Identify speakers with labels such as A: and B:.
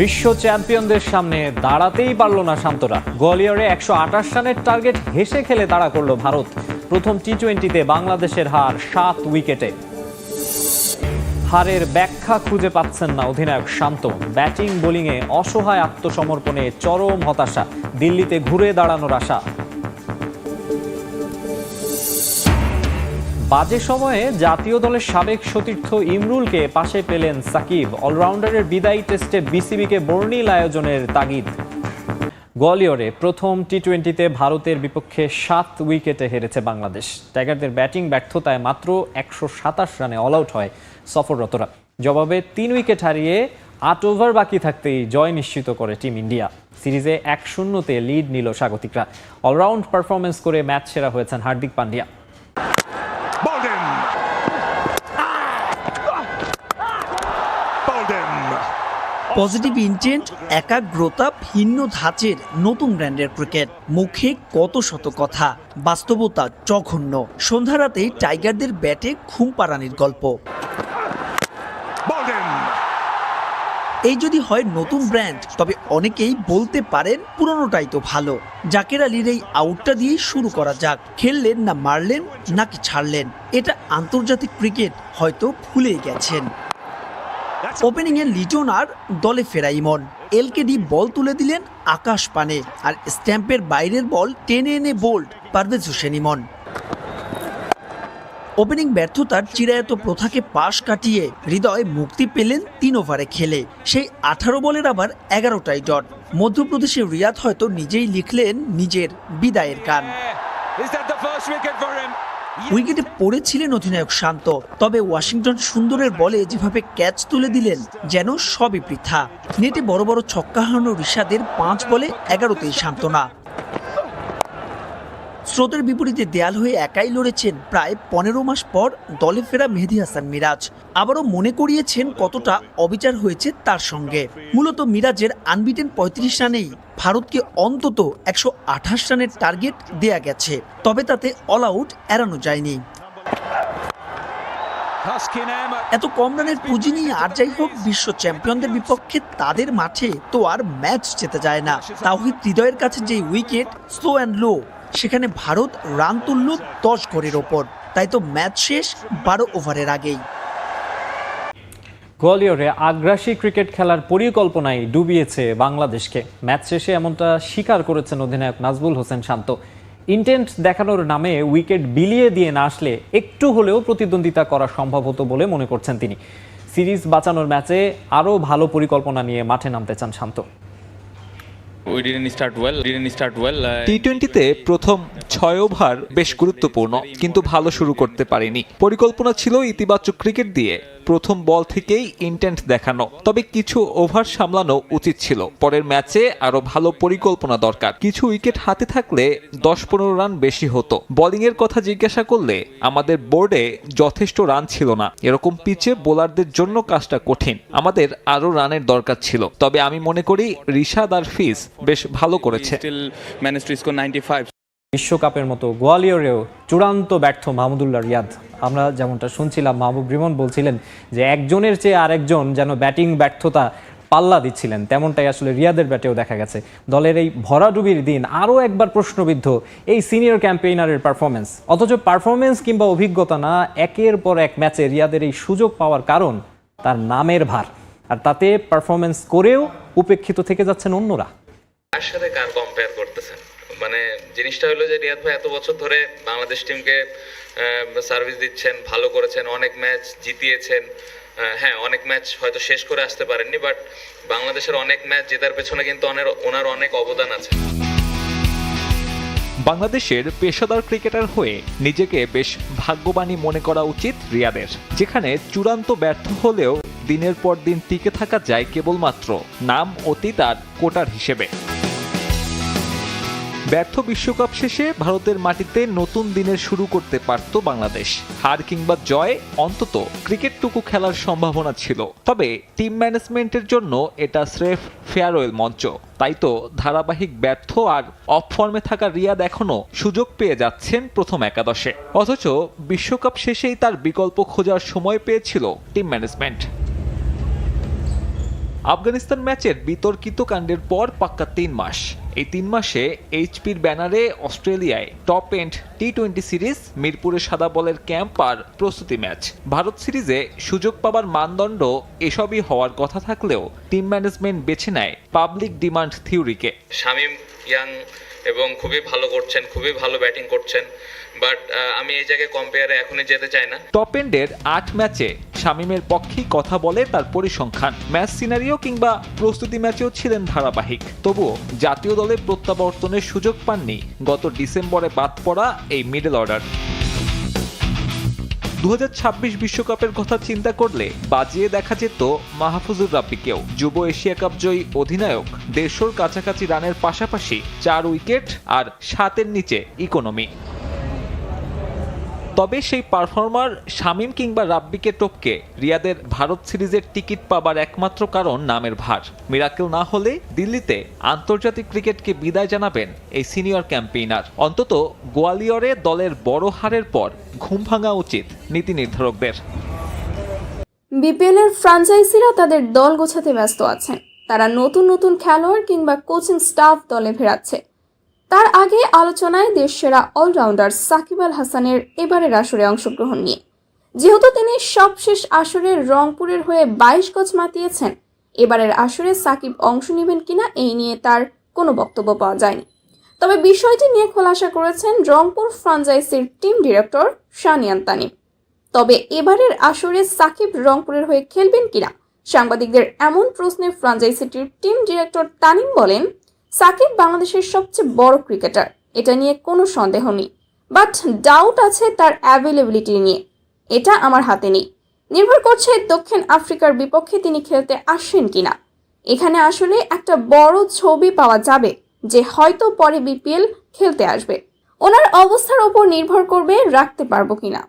A: বিশ্ব চ্যাম্পিয়নদের সামনে দাঁড়াতেই পারল না শান্তরা। গোয়ালিয়রে একশো আঠাশ রানের টার্গেট হেসে খেলে তাড়া করল ভারত। প্রথম টি টোয়েন্টিতে বাংলাদেশের হার সাত উইকেটে। হারের ব্যাখ্যা খুঁজে পাচ্ছেন না অধিনায়ক শান্ত। ব্যাটিং, বোলিংয়ে অসহায় আত্মসমর্পণে চরম হতাশা। দিল্লিতে ঘুরে দাঁড়ানোর আশা। বাজে সময়ে জাতীয় দলের সাবেক সতীর্থ ইমরুলকে পাশে পেলেন সাকিব। অলরাউন্ডারের বিদায়ী টেস্টে বিসিবিকে বর্ণিল আয়োজনের তাগিদ। গোয়ালিয়রে প্রথম টি টোয়েন্টিতে ভারতের বিপক্ষে সাত উইকেটে হেরেছে বাংলাদেশ। টাইগারদের ব্যাটিং ব্যর্থতায় মাত্র একশো সাতাশ রানে অল আউট হয় সফররতরা। জবাবে তিন উইকেট হারিয়ে আট ওভার বাকি থাকতেই জয় নিশ্চিত করে টিম ইন্ডিয়া। সিরিজে এক শূন্যতে লিড নিল স্বাগতিকরা। অলরাউন্ড পারফরমেন্স করে ম্যাচ সেরা হয়েছেন হার্দিক পান্ডিয়া।
B: পজিটিভ ইন্টেন্ট একাগ্রতা ভিন্ন ধাঁচের নতুন ব্র্যান্ডের ক্রিকেট মুখে কত শত কথা বাস্তবতা জঘন্য। সন্ধ্যা রাতেই টাইগারদের ব্যাটে ঘুম পাড়ানির গল্প এই যদি হয় নতুন ব্র্যান্ড তবে অনেকেই বলতে পারেন পুরনোটাই তো ভালো। জাকের আলীর এই আউটটা দিয়েই শুরু করা যাক। খেললেন না মারলেন নাকি ছাড়লেন? এটা আন্তর্জাতিক ক্রিকেট হয়তো ভুলেই গেছেন। ওপেনিংয়ে লিটন আর দলে ফেরা ইমন। এলকেডি বল তুলে দিলেন আকাশ পানে আর স্ট্যাম্পের বাইরের বল টেনে এনে বোল্ড পারভেজ হোসেন ইমন। ওপেনিং ব্যর্থতার চিরায়ত প্রথাকে পাশ কাটিয়ে হৃদয় মুক্তি পেলেন তিন ওভারে খেলে। সেই আঠারো বলের আবার এগারোটাই ডট। মধ্যপ্রদেশের রিয়াদ হয়তো নিজেই লিখলেন নিজের বিদায়ের গান। উইকেটে পড়েছিলেন অধিনায়ক শান্ত, তবে ওয়াশিংটন সুন্দরের বলে যেভাবে ক্যাচ তুলে দিলেন, যেন সবই পৃথা। নেটে বড় বড় ছক্কা হারানো ঋষাদের পাঁচ বলে এগারোতেই সান্ত্বনা স্রোতের বিপরীতে দেয়াল হয়ে একাই লড়েছেন প্রায় পনেরো মাস পর দলে ফেরা মেহেদি হাসান মিরাজ। আবারও মনে করিয়েছেন কতটা অবিচার হয়েছে তার সঙ্গে। মূলত মিরাজের আনবিটেন পঁয়ত্রিশ রানেই ভারতকে অন্তত একশো আঠাশ রানের টার্গেট দেয়া গেছে। তবে তাতে অল আউট এড়ানো যায়নি। এত কম রানের পুঁজি নিয়ে আর যাই হোক, বিশ্ব চ্যাম্পিয়নদের বিপক্ষে তাদের মাঠে তো আর ম্যাচ যেতে যায় না। তাওহিদ হৃদয়ের কাছে যে উইকেট স্লো অ্যান্ড লো সেখানে ভারত রান তুলল দশ ঘরের ওপর। তাই তো ম্যাচ শেষ বারো ওভারের আগেই।
A: গোয়ালিয়রে আগ্রাসী ক্রিকেট খেলার পরিকল্পনায় ডুবিয়েছে বাংলাদেশকে। ম্যাচ শেষে এমনটা স্বীকার করেছেন অধিনায়ক নাজবুল হোসেন শান্ত। ইন্টেন্ট দেখানোর নামে উইকেট বিলিয়ে দিয়ে না আসলে একটু হলেও প্রতিদ্বন্দ্বিতা করা সম্ভব হতো বলে মনে করছেন তিনি। সিরিজ বাঁচানোর ম্যাচে আরও ভালো পরিকল্পনা নিয়ে মাঠে নামতে চান শান্ত।
C: টি টোয়েন্টিতে প্রথম ছয় ওভার বেশ গুরুত্বপূর্ণ, কিন্তু ভালো শুরু করতে পারেনি। পরিকল্পনা ছিল ইতিবাচক ক্রিকেট দিয়ে প্রথম বল থেকেই ইন্টেন্ট দেখানো। তবে কিছু ওভার সামলানো উচিত ছিল। পরের ম্যাচে আরও ভালো পরিকল্পনা দরকার। কিছু উইকেট হাতে থাকলে দশ পনেরো রান বেশি হতো। বোলিং এর কথা জিজ্ঞাসা করলে আমাদের বোর্ডে যথেষ্ট রান ছিল না। এরকম পিচে বোলারদের জন্য কাজটা কঠিন। আমাদের আরও রানের দরকার ছিল। তবে আমি মনে করি রিশাদ আর ফিস বেশ ভালো করেছে।
D: Still managed to score 95.
A: বিশ্বকাপের মতো গোয়ালিয়রেও চূড়ান্ত ব্যর্থ মাহমুদুল্লাহ রিয়াদ। আমরা যেমনটা শুনছিলাম, মাহবুব রিমন বলছিলেন যে একজনের চেয়ে আরেকজন যেন ব্যাটিং ব্যর্থতা পাল্লা দিচ্ছিলেন, তেমনটাই আসলে রিয়াদের ব্যাটেও দেখা গেছে। দলের এই ভরাডুবির দিন আরও একবার প্রশ্নবিদ্ধ এই সিনিয়র ক্যাম্পেইনারের পারফরমেন্স অথচ পারফরমেন্স কিংবা অভিজ্ঞতা না, একের পর এক ম্যাচে রিয়াদের এই সুযোগ পাওয়ার কারণ তার নামের ভার। আর তাতে পারফরমেন্স করেও উপেক্ষিত থেকে যাচ্ছেন অন্যরা।
E: কার সাথে কার কম্পেয়ার করতেছেন? মানে জিনিসটা হলো যে রিয়াদ ভাই এত বছর ধরে বাংলাদেশ টিমকে সার্ভিস দিচ্ছেন, ভালো করেছেন, অনেক ম্যাচ জিতিয়েছেন। হ্যাঁ অনেক ম্যাচ হয়তো শেষ করে আসতে পারেননি বাট বাংলাদেশের অনেক ম্যাচ জেতার পেছনে কিন্তু অনেক, ওনার অনেক অবদান আছে।
C: বাংলাদেশের পেশাদার ক্রিকেটার হয়ে নিজেকে বেশ ভাগ্যবানই মনে করা উচিত রিয়াদের, যেখানে চূড়ান্ত ব্যর্থ হলেও দিনের পর দিন টিকে থাকা যায় কেবলমাত্র নাম অতীত আর কোটার হিসেবে। ব্যর্থ বিশ্বকাপ শেষে ভারতের মাটিতে নতুন দিনের শুরু করতে পারত বাংলাদেশ। হার কিংবা জয় অন্তত ক্রিকেটটুকু খেলার সম্ভাবনা ছিল। তবে টিম ম্যানেজমেন্টের জন্য এটা স্রেফ ফেয়ারওয়েল মঞ্চ। তাই তো ধারাবাহিক ব্যর্থ আর অফ ফর্মে থাকা রিয়াদ এখনও সুযোগ পেয়ে যাচ্ছেন প্রথম একাদশে। অথচ বিশ্বকাপ শেষেই তার বিকল্প খোঁজার সময় পেয়েছিল টিম ম্যানেজমেন্ট। আফগানিস্তান ম্যাচের বিতর্কিত কাণ্ডের পর পাক্কা তিন মাস। এই তিন মাসে এইচপির ব্যানারে অস্ট্রেলিয়ায় top end T twenty series, মিরপুরে সাদা বলের ক্যাম্প আর প্রস্তুতি ম্যাচ। ভারত সিরিজে সুযোগ পাবার মানদণ্ড এসবই হওয়ার কথা থাকলেও টিম ম্যানেজমেন্ট বেছে নেয় পাবলিক ডিমান্ড থিওরিকে।
E: শামিম ইয়াং এবং খুবই ভালো করছেন, খুবই ভালো ব্যাটিং করছেন। বাট আমি এই জায়গায় কম্পেয়ারে এখনই যেতে চাই না।
C: টপ এন্ডের আট ম্যাচে শামিমের পক্ষেই কথা বলে তার পরিসংখ্যান। ম্যাচ সিনারিও কিংবা প্রস্তুতি ম্যাচেও ছিলেন ধারাবাহিক। তবুও জাতীয় দলে প্রত্যাবর্তনের সুযোগ পাননি গত ডিসেম্বরে বাদ পড়া এই মিডল অর্ডার দু বিশ্বকাপের কথা চিন্তা করলে বাজিয়ে দেখা যেত মাহফুজুর রাব্বিকেও। যুব এশিয়া কাপ জয়ী অধিনায়ক দেড়শোর কাছাকাছি রানের পাশাপাশি চার উইকেট আর সাতের নিচে ইকোনমি। তবে সেই পারফর্মার শামিম কিংবা রাব্বিকে টপকে রিয়াদের ভারত সিরিজের টিকিট পাবার একমাত্র কারণ নামের ভার। মিরাকেল না হলে দিল্লিতে আন্তর্জাতিক ক্রিকেটকে বিদায় জানাবেন এই সিনিয়র ক্যাম্পেইনার। অন্তত গোয়ালিয়রে দলের বড় হারের পর ঘুম ভাঙা উচিত নীতি নির্ধারকদের।
F: বিপিএল এর ফ্রাঞ্চাইজিরা তাদের দল গোছাতে ব্যস্ত আছেন। তারা নতুন নতুন খেলোয়াড় কিংবা কোচিং স্টাফ দলে ফেরাচ্ছে। তার আগে আলোচনায় দেশসেরা অলরাউন্ডার সাকিব আল হাসানের এবারের আসরে অংশগ্রহণ নিয়ে। যেহেতু তিনি সবশেষ আসরে রংপুরের হয়ে বাইশ গজ মাতিয়েছেন, এবারের আসরে সাকিব অংশ নেবেন কিনা এই নিয়ে তার কোনো বক্তব্য পাওয়া যায়নি। তবে বিষয়টি নিয়ে খোলাসা করেছেন রংপুর ফ্রাঞ্চাইজির টিম ডিরেক্টর শানিয়ান তানিম। তবে এবারের আসরে সাকিব রংপুরের হয়ে খেলবেন কিনা, সাংবাদিকদের এমন প্রশ্নে ফ্রাঞ্চাইজিটির টিম ডিরেক্টর তানিম বলেন সাকিব বাংলাদেশের সবচেয়ে বড় ক্রিকেটার, এটা নিয়ে কোনো সন্দেহ নেই। বাট ডাউট আছে তার অ্যাভেলেবিলিটি নিয়ে। এটা আমার হাতে নেই। নির্ভর করছে দক্ষিণ আফ্রিকার বিপক্ষে তিনি খেলতে আসেন কিনা। এখানে আসলে একটা বড় ছবি পাওয়া যাবে যে হয়তো পরে বিপিএল খেলতে আসবে। ওনার অবস্থার ওপর নির্ভর করবে রাখতে পারব কিনা।